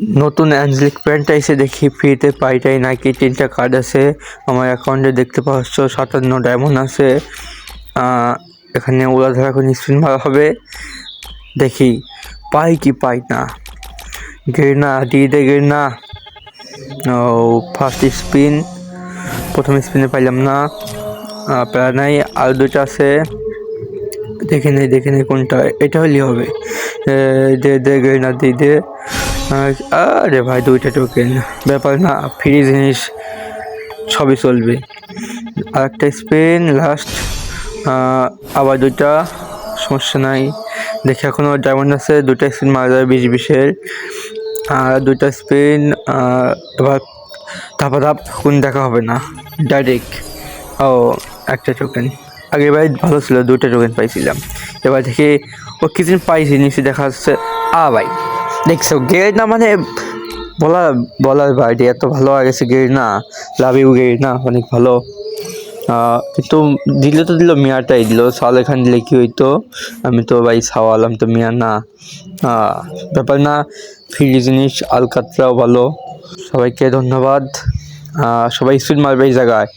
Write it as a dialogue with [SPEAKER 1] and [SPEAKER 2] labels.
[SPEAKER 1] নতুন অ্যাঞ্জেলিক প্যান্টটা এসে দেখি ফ্রিতে পাইটাই নাকি তিনটা কার্ড আছে। আমার অ্যাকাউন্টে দেখতে পাচ্ছ সাতান্ন ডায়মন্ড আছে। এখানে উড়াধরা করে স্পিন মারা হবে। দেখি, পাই কি পাই না। গেরনা দিয়ে দে ও ফার্স্ট স্পিন প্রথম স্পিনে পাইলাম না। প্যারা নাই, আর দুটো আছে। দেখে নেই দেখে নেই কোনটা, এটা হলেই হবে। দে দে গেরনা দিয়ে দে। আর- ভাই, দুইটা টোকেন ব্যাপার না ফ্রি জিনিস সবই চলবে। আর একটা স্পেন লাস্ট আবার দুইটা, সমস্যা নাই। দেখি এখনও ডায়মন্ড আছে দুটা স্পিন মারা যাবে বিশ বিশের। আর দুইটা স্পিন এবার ধাপা ধাপ কোন দেখা হবে না। ডাইরেক্ট ও, একটা টোকেন আগের ভাই ভালো ছিল, দুইটা টোকেন পাইছিলাম। এবার থেকে ও কিছুদিন পাইছি নিচে দেখা যাচ্ছে। আ, ভাই। দেখছ গেট না মানে বলা বলার বাইরে এত ভালো হয়ে গেছে গেট না লাভ ইউ গেট না, অনেক ভালো। কিন্তু দিলে তো দিল, মিয়াটাই দিল। সাল এখান দিলে কি হইতো? আমি তো ভাই সাওয়ালাম তো মিয়া না। ব্যাপার না ফ্রি জিনিস, আলকাতরাও ভালো। সবাইকে ধন্যবাদ। সবাই স্পিড মারবে এই জায়গায়।